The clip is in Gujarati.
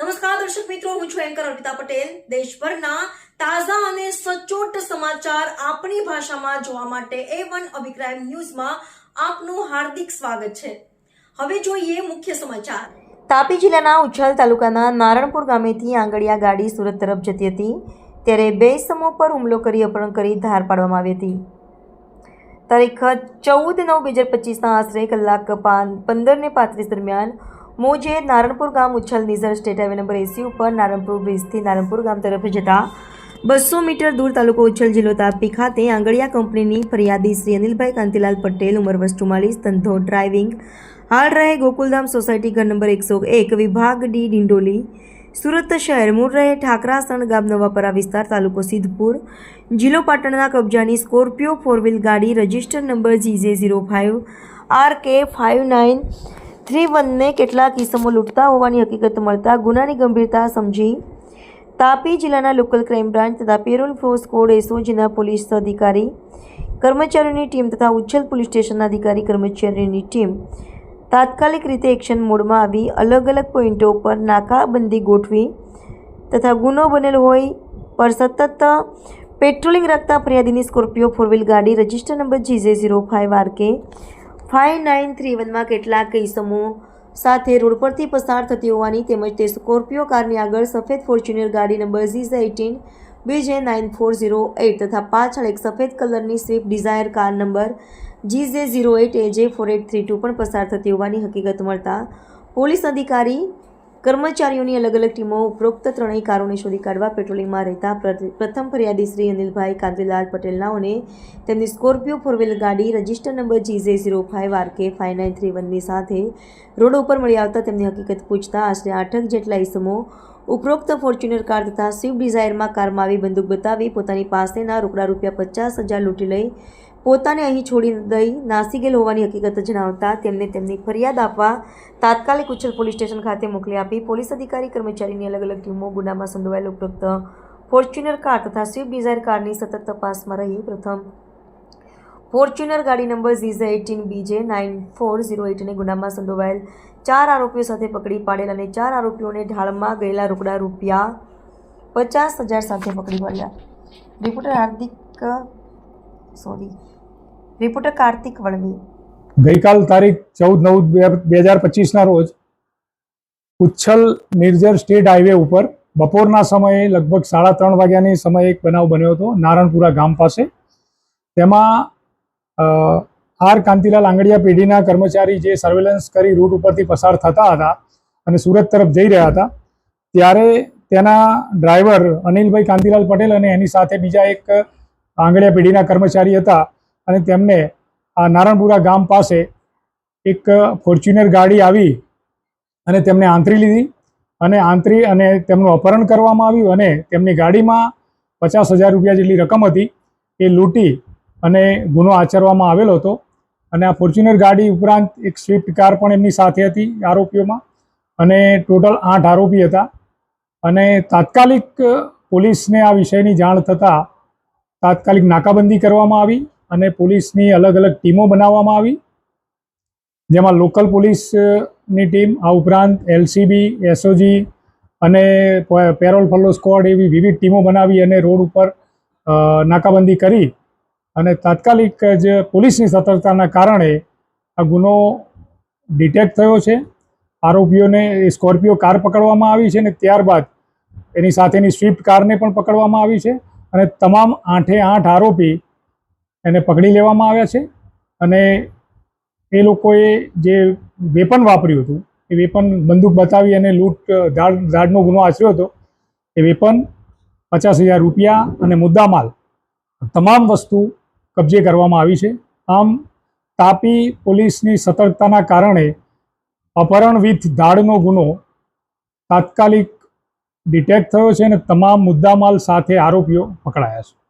નમસ્કાર, દર્શક મિત્રો, હું છું એન્કર અર્પિતા પટેલ. દેશભરના તાજા અને સચોટ સમાચાર આપણી ભાષામાં જોવા માટે એ વન અભિપ્રાય ન્યૂઝમાં આપનું હાર્દિક સ્વાગત છે. હવે જોઈએ મુખ્ય સમાચાર. તાપી જિલ્લાના ઉચ્છલ તાલુકાના નારણપુર ગામેથી આંગળીયા ગાડી સુરત તરફ જતી હતી. ત્યારે બે સમૂહ પર હુમલો કરી અપહરણ કરી ધાર પાડવામાં આવી હતી. તારીખ ચૌદ નવ બે હજાર પચીસના આશરે કલાક પંદર ને પાંત્રીસ દરમિયાન મોજે નારણપુર ગામ Uchchhal Nizar state highway number એસી ઉપર નારણપુર બ્રિજથી નારણપુર ગામ તરફ જતા બસો મીટર દૂર તાલુકો ઉચ્છલ જિલ્લો તાપી ખાતે આંગળિયા કંપનીની ફરિયાદી શ્રી અનિલભાઈ કાંતિલાલ પટેલ, ઉંમર વર્ષ ચુમ્માલીસ, ધંધો ડ્રાઇવિંગ, હાલ રહે ગોકુલધામ સોસાયટી ઘર નંબર એકસો એક, વિભાગ ડી, ડિંડોલી, સુરત શહેર, મૂળ રહે ઠાકરાસણ ગામ, નવાપરા વિસ્તાર, તાલુકો સિદ્ધપુર, જિલ્લો પાટણના કબજાની સ્કોર્પિયો ફોર વ્હીલ ગાડી, register number GJ zero five, R K five nine three વનને કેટલાક કિસ્મો લૂંટતા હોવાની હકીકત મળતા ગુનાની ગંભીરતા સમજી તાપી જિલ્લાના લોકલ ક્રાઇમ બ્રાન્ચ તથા પેરોલ ફોર્સ કોડ એસઓજીના પોલીસ અધિકારી, કર્મચારીઓની ટીમ તથા ઉચ્છલ પોલીસ સ્ટેશનના અધિકારી, કર્મચારીઓની ટીમ તાત્કાલિક રીતે એક્શન મોડમાં આવી, અલગ અલગ પોઈન્ટો પર નાકાબંધી ગોઠવી તથા ગુનો બનેલો હોય પર સતત પેટ્રોલિંગ રાખતા ફરિયાદીની સ્કોર્પિયો ફોર વ્હીલ ગાડી, register number GJ zero five R K five nine three વનમાં કેટલાક ઇસમો સાથે રોડ પરથી પસાર થતી હોવાની તેમજ તે સ્કોર્પિયો કારની આગળ સફેદ ફોર્ચ્યુનર ગાડી number G J eighteen B J nine four zero eight તથા પાછળ એક સફેદ કલરની Swift Dzire car number GJ zero eight AJ four eight three two પણ પસાર થતી હોવાની હકીકત મળતા પોલીસ અધિકારી કર્મચારીઓની અલગ અલગ ટીમો ઉપરોક્ત ત્રણેય કારોને શોધી કાઢવા પેટ્રોલિંગમાં રહેતા પ્ર- પ્રથમ ફરિયાદી શ્રી અનિલભાઈ કાંતિલાલ પટેલનાઓને તેમની સ્કોર્પિયો ફોર વ્હીલ ગાડી register number GJ zero five R K five nine three વનની સાથે રોડ ઉપર મળી આવતા તેમની હકીકત પૂછતા આશરે આઠક જેટલા ઇસમો ઉપરોક્ત ફોર્ચ્યુનર કાર તથા સ્વિફ્ટ ડિઝાયરમાં કારમાં આવી બંદૂક બતાવી પોતાની પાસેના રોકડા રૂપિયા પચાસ હજાર લૂંટી લઈ પોતાને અહીં છોડી દઈ નાસી ગયેલ હોવાની હકીકત જણાવતા તેમને તેમની ફરિયાદ આપવા તાત્કાલિક ઉચ્છલ પોલીસ સ્ટેશન ખાતે મોકલી આપી પોલીસ અધિકારી, કર્મચારીની અલગ અલગ ટીમો ગુનામાં સંડોવાયેલ ઉપરોક્ત ફોર્ચ્યુનર કાર તથા સ્વિફ્ટ ડિઝાયર કારની સતત તપાસમાં રહી. પ્રથમ, ફોર્ચ્યુનર ગાડી number G J eighteen B J nine four zero એટને ગુનામાં સંડોવાયેલ ચાર આરોપીઓ સાથે પકડી પાડેલ અને ચાર આરોપીઓને ઢાળમાં ગયેલા રોકડા રૂપિયા પચાસ હજાર સાથે પકડી પાડ્યા reporter Hardik sorry. Reporter Kartik Valvi. ગઈકાલ તારીખ ચૌદ નવ બે હજાર પચીસના રોજ ઉચ્છલ નિર્જર સ્ટેટ હાઈવે ઉપર બપોરના સમયે લગભગ સાડા ત્રણ વાગ્યાની સમયે એક બનાવ બન્યો હતો, નારણપુરા ગામ પાસે. તેમાં આર કાંતિલાલ આંગડિયા પેઢીના કર્મચારી જે સર્વેલન્સ કરી રૂટ ઉપરથી પસાર થતા હતા અને સુરત તરફ જઈ રહ્યા હતા, ત્યારે તેના ડ્રાઈવર અનિલભાઈ કાંતિલાલ પટેલ અને એની સાથે બીજા એક આંગડિયા પેઢીના કર્મચારી હતા અને તેમને આ નારણપુરા ગામ પાસે એક ફોર્ચ્યુનર ગાડી આવી અને તેમને આંતરી લીધી અને આંતરી અને તેમનું અપહરણ કરવામાં આવ્યું અને તેમની ગાડીમાં પચાસ હજાર રૂપિયા જેટલી રકમ હતી. એ લૂંટી અને ગુનો આચરવામાં આવેલો હતો અને આ ફોર્ચ્યુનર ગાડી ઉપરાંત એક સ્વિફ્ટ કાર પણ એમની સાથે હતી આરોપીઓમાં અને ટોટલ આઠ આરોપી હતા. અને તાત્કાલિક પોલીસને આ વિષયની જાણ થતાં તાત્કાલિક નાકાબંધી કરવામાં આવી અને પોલીસની અલગ અલગ ટીમો બનાવવામાં આવી, જેમાં લોકલ પોલીસની ટીમ, આ ઉપરાંત એલસીબી, એસઓજી અને પેરોલ ફલો સ્ક્વોડ એવી વિવિધ ટીમો બનાવી અને રોડ ઉપર નાકાબંધી કરી અને તાત્કાલિક જ પોલીસની સતર્કતાના કારણે આ ગુનો ડિટેક્ટ થયો છે. આરોપીઓને સ્કોર્પિયો કાર પકડવામાં આવી છે અને ત્યારબાદ એની સાથેની સ્વિફ્ટ કારને પણ પકડવામાં આવી છે. અને તમામ આઠે આઠ આરોપી એને પકડી લેવામાં આવ્યા છે. અને એ લોકોએ જે વેપન વાપર્યું હતું, એ વેપન બંદૂક બતાવી અને લૂંટ ધાડ ધાડનો ગુનો આચર્યો હતો, એ વેપન પચાસ હજાર રૂપિયા અને મુદ્દામાલ તમામ વસ્તુ કબજે કરવામાં આવી છે. આમ તાપી પોલીસની સતર્કતાના કારણે અપહરણ વિથ ધાડનો ગુનો તાત્કાલિક ડિટેક્ટ થયો છે અને તમામ મુદ્દામાલ સાથે આરોપીઓ પકડાયા છે.